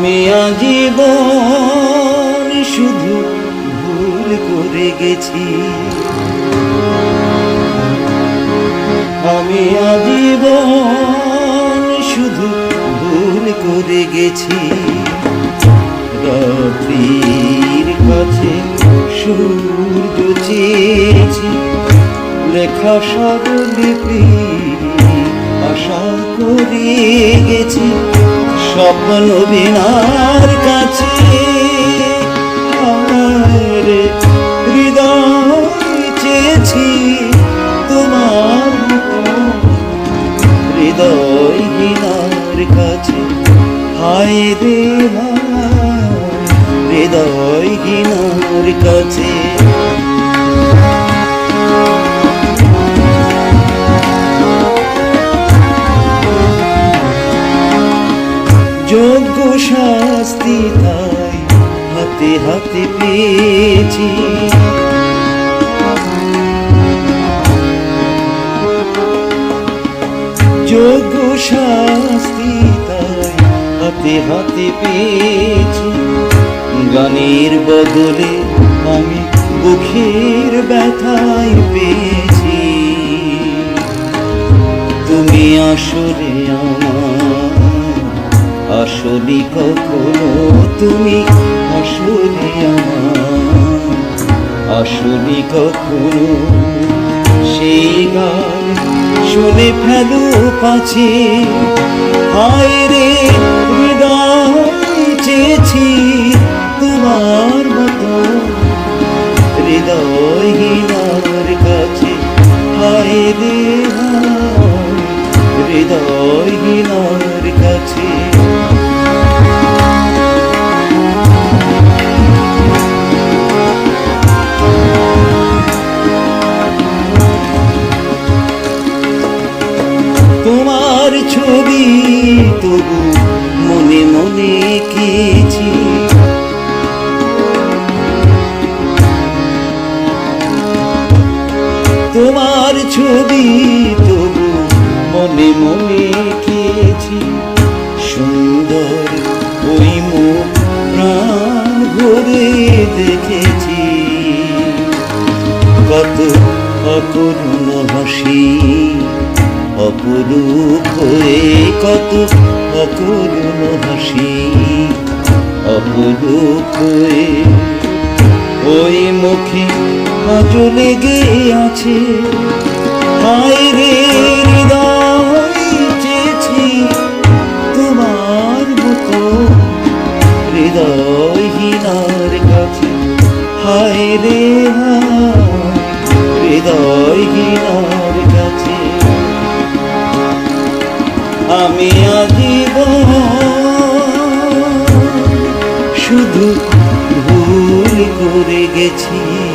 আমি আজীবন শুধু ভুল করে গেছি। আমি আজীবন শুধু ভুল করে গেছি। রাত্রির কাছে সূর্য চেয়েছি। লেখা স্বরলিপি আশা করে গেছি। স্বপ্ন বিনার কাছে। হৃদয় চেয়েছি তোমার মতো হৃদয়হীনার কাছে। হায় রে হায় হৃদয়হীনার কাছে। যোগ্য শাস্তি তাই হাতে হাতে পেয়েছি। যোগ্য শাস্তি তাই হাতে হাতে পেয়েছি। গানের বদলে আমি বুকের ব্যথায় পেয়েছি। তুমি আসলে আমার আসলি কখনো তুমি আসলে আমার। আসলি কখনো সেই গান শুনে ফেলো পাছে। হায় রে, হৃদয় চেয়েছি তোমার মতো। হৃদয়হীনার কাছে, হায় রে হৃদয়হীনার কাছে তোমার ছবি তবু মনে মনে এঁকেছি সুন্দর ওই মুখ প্রাণ ভরে দেখেছি। কত অপূর্ণ হাসি, অপরূপ হয়ে কত অপূর্ণ হাসি, অপরূপ হয়ে ওই মুখে আজ লেগে আছে হায় রে হৃদয় চেয়েছি তোমার মতো হৃদয়হীনার কাছে, হায় রে হায়, হৃদয়হীনার কাছে। আমি আজীবন শুধু ভুল করে গেছি।